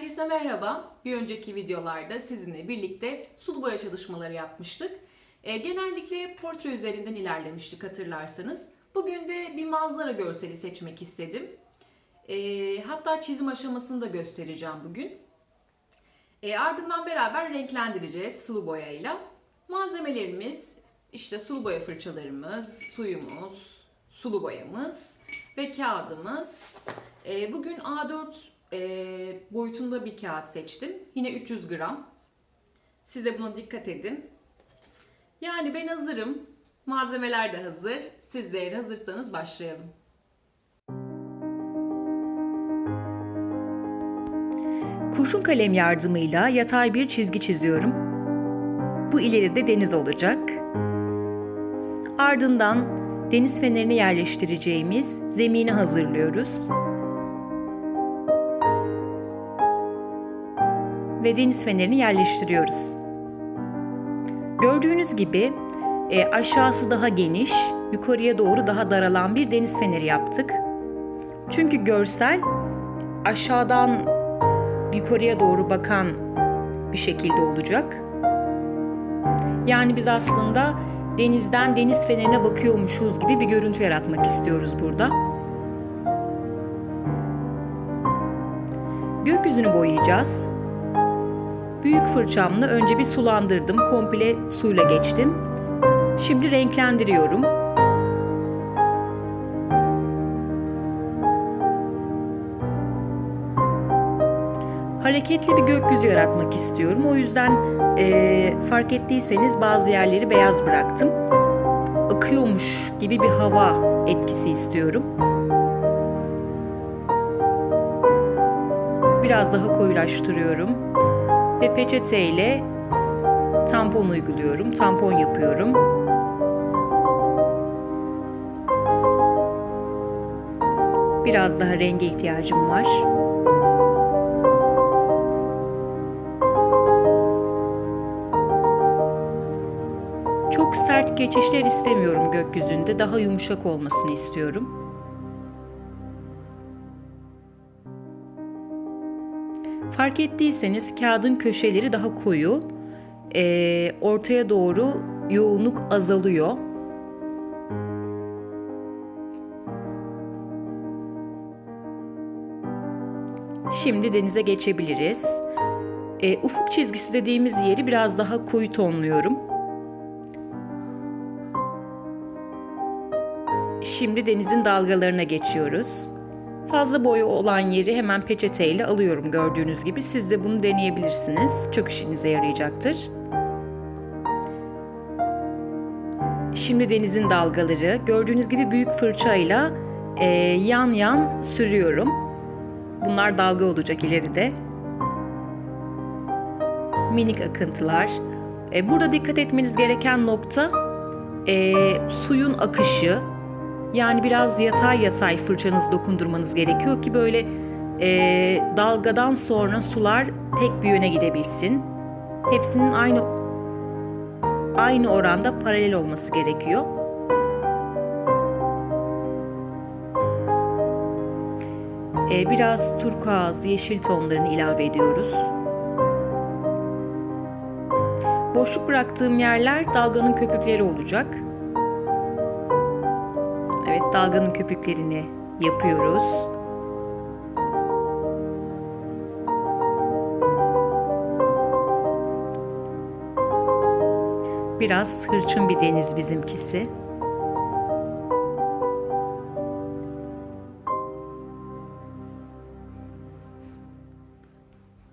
Herkese merhaba. Bir önceki videolarda sizinle birlikte sulu boya çalışmaları yapmıştık. E, genellikle portre üzerinden ilerlemiştik hatırlarsanız. Bugün de bir manzara görseli seçmek istedim. E, hatta çizim aşamasını da göstereceğim bugün. E, ardından beraber renklendireceğiz sulu boyayla. Malzemelerimiz işte sulu boya fırçalarımız, suyumuz, sulu boyamız ve kağıdımız. E, bugün A4 e, boyutunda bir kağıt seçtim. Yine 300 gram. Siz de buna dikkat edin. Yani ben hazırım. Malzemeler de hazır. Siz de eğer hazırsanız başlayalım. Kurşun kalem yardımıyla yatay bir çizgi çiziyorum. Bu ileride deniz olacak. Ardından deniz fenerini yerleştireceğimiz zemini hazırlıyoruz. Ve deniz fenerini yerleştiriyoruz. Gördüğünüz gibi e, aşağısı daha geniş, yukarıya doğru daha daralan bir deniz feneri yaptık. Çünkü görsel aşağıdan yukarıya doğru bakan bir şekilde olacak. Yani biz aslında denizden deniz fenerine bakıyormuşuz gibi bir görüntü yaratmak istiyoruz burada. Gökyüzünü boyayacağız. Büyük fırçamla önce bir sulandırdım. Komple suyla geçtim. Şimdi renklendiriyorum. hareketli bir gökyüzü yaratmak istiyorum. O yüzden e, fark ettiyseniz bazı yerleri beyaz bıraktım. Akıyormuş gibi bir hava etkisi istiyorum. Biraz daha koyulaştırıyorum. Ve peçete ile tampon uyguluyorum. Tampon yapıyorum. Biraz daha renge ihtiyacım var. Çok sert geçişler istemiyorum gökyüzünde. Daha yumuşak olmasını istiyorum. Fark ettiyseniz kağıdın köşeleri daha koyu. Ee, ortaya doğru yoğunluk azalıyor. Şimdi denize geçebiliriz. Ee, ufuk çizgisi dediğimiz yeri biraz daha koyu tonluyorum. Şimdi denizin dalgalarına geçiyoruz. Fazla boyu olan yeri hemen peçeteyle alıyorum gördüğünüz gibi. Siz de bunu deneyebilirsiniz. Çok işinize yarayacaktır. Şimdi denizin dalgaları. Gördüğünüz gibi büyük fırçayla e, yan yan sürüyorum. Bunlar dalga olacak ileride. Minik akıntılar. E, burada dikkat etmeniz gereken nokta e, suyun akışı. Yani biraz yatay yatay fırçanızı dokundurmanız gerekiyor ki böyle e, dalgadan sonra sular tek bir yöne gidebilsin. Hepsinin aynı aynı oranda paralel olması gerekiyor. E, biraz turkuaz, yeşil tonlarını ilave ediyoruz. Boşluk bıraktığım yerler dalganın köpükleri olacak. Evet, dalganın köpüklerini yapıyoruz. Biraz hırçın bir deniz bizimkisi.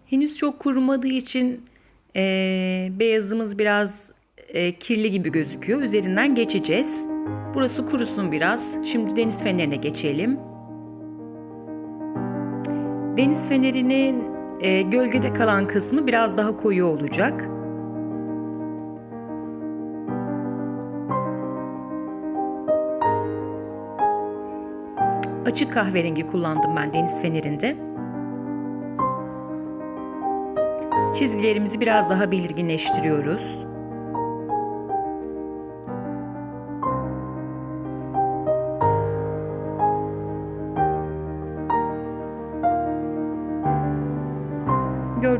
Henüz çok kurumadığı için e, beyazımız biraz e, kirli gibi gözüküyor. Üzerinden geçeceğiz. Burası kurusun biraz. Şimdi deniz fenerine geçelim. Deniz fenerinin e, gölgede kalan kısmı biraz daha koyu olacak. Açık kahverengi kullandım ben deniz fenerinde. Çizgilerimizi biraz daha belirginleştiriyoruz.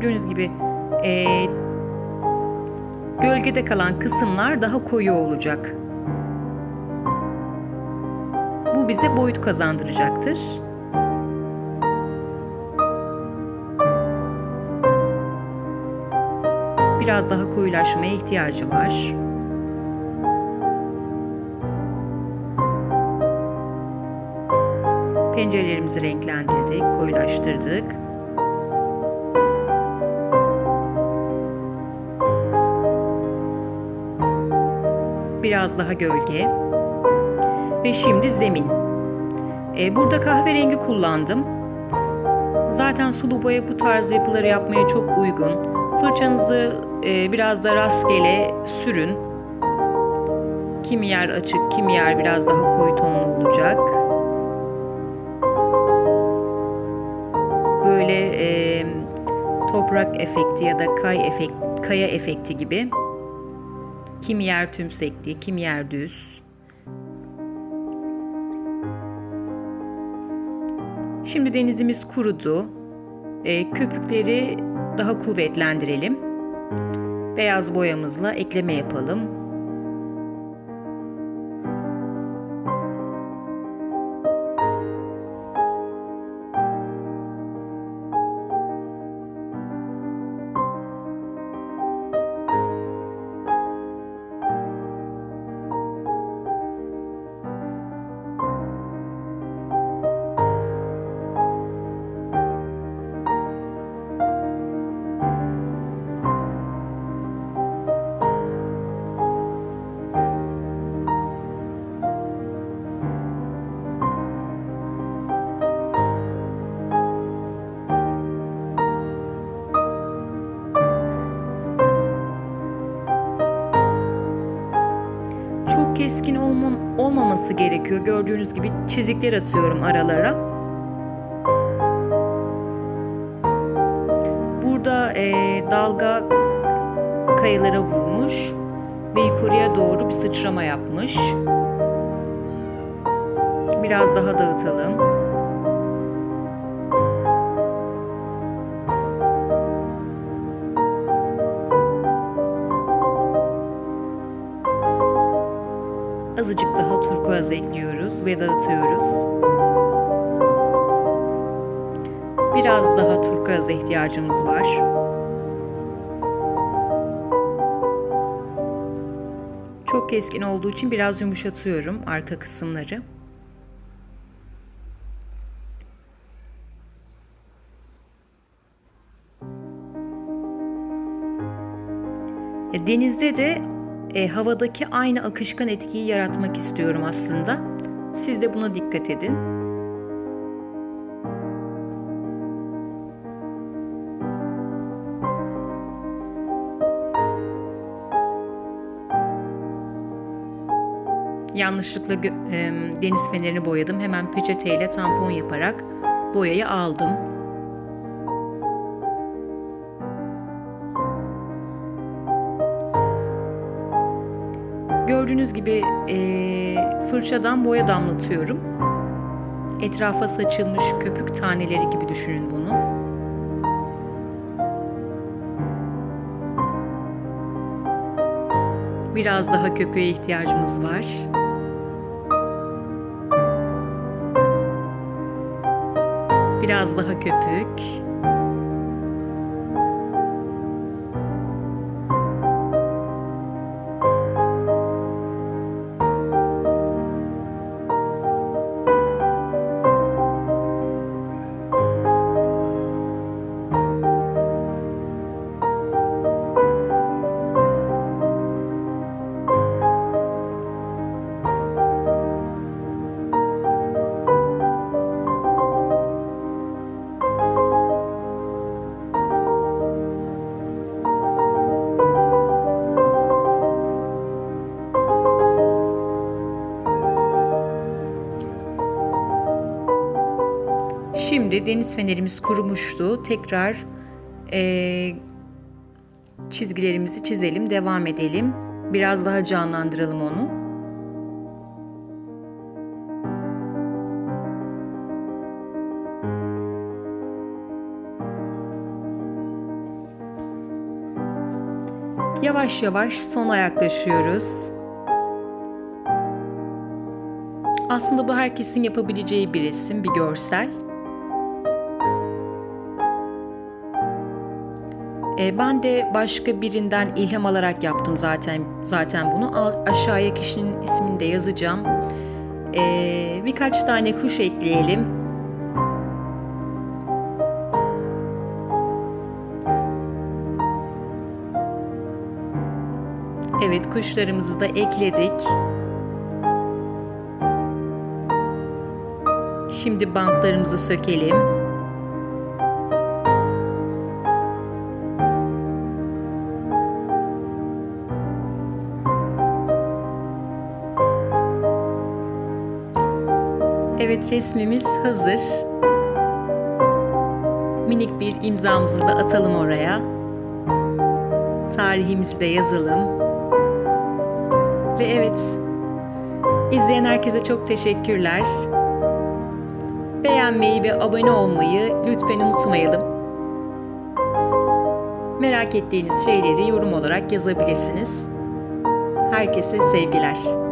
Gördüğünüz gibi e, gölgede kalan kısımlar daha koyu olacak. Bu bize boyut kazandıracaktır. Biraz daha koyulaşmaya ihtiyacı var. Pencerelerimizi renklendirdik, koyulaştırdık. Biraz daha gölge. Ve şimdi zemin. Ee, burada kahverengi kullandım. Zaten sulu boya bu tarz yapıları yapmaya çok uygun. Fırçanızı e, biraz da rastgele sürün. Kimi yer açık, kimi yer biraz daha koyu tonlu olacak. Böyle e, toprak efekti ya da kay efekt, kaya efekti gibi. Kimi yer tümsekli, kimi yer düz. Şimdi denizimiz kurudu. E, köpükleri daha kuvvetlendirelim. Beyaz boyamızla ekleme yapalım. Keskin olmam, olmaması gerekiyor. Gördüğünüz gibi çizikler atıyorum aralara. Burada e, dalga kayalara vurmuş ve yukarıya doğru bir sıçrama yapmış. Biraz daha dağıtalım. Turkuaz ekliyoruz ve dağıtıyoruz. Biraz daha turkuaza ihtiyacımız var. Çok keskin olduğu için biraz yumuşatıyorum arka kısımları. E, Denizde de e, havadaki aynı akışkan etkiyi yaratmak istiyorum aslında. Siz de buna dikkat edin. Yanlışlıkla e, deniz fenerini boyadım. Hemen peçeteyle tampon yaparak boyayı aldım. Gördüğünüz gibi e, fırçadan boya damlatıyorum. Etrafa saçılmış köpük taneleri gibi düşünün bunu. Biraz daha köpüğe ihtiyacımız var. Biraz daha köpük. Şimdi deniz fenerimiz kurumuştu. Tekrar eee, çizgilerimizi çizelim, devam edelim. Biraz daha canlandıralım onu. Yavaş yavaş sona yaklaşıyoruz. Aslında bu herkesin yapabileceği bir resim, bir görsel. E, ben de başka birinden ilham alarak yaptım zaten zaten bunu. Aşağıya kişinin ismini de yazacağım. E, birkaç tane kuş ekleyelim. Evet kuşlarımızı da ekledik. Şimdi bantlarımızı sökelim. Evet resmimiz hazır. Minik bir imzamızı da atalım oraya. Tarihimizi de yazalım. Ve evet, izleyen herkese çok teşekkürler. Beğenmeyi ve abone olmayı lütfen unutmayalım. Merak ettiğiniz şeyleri yorum olarak yazabilirsiniz. Herkese sevgiler.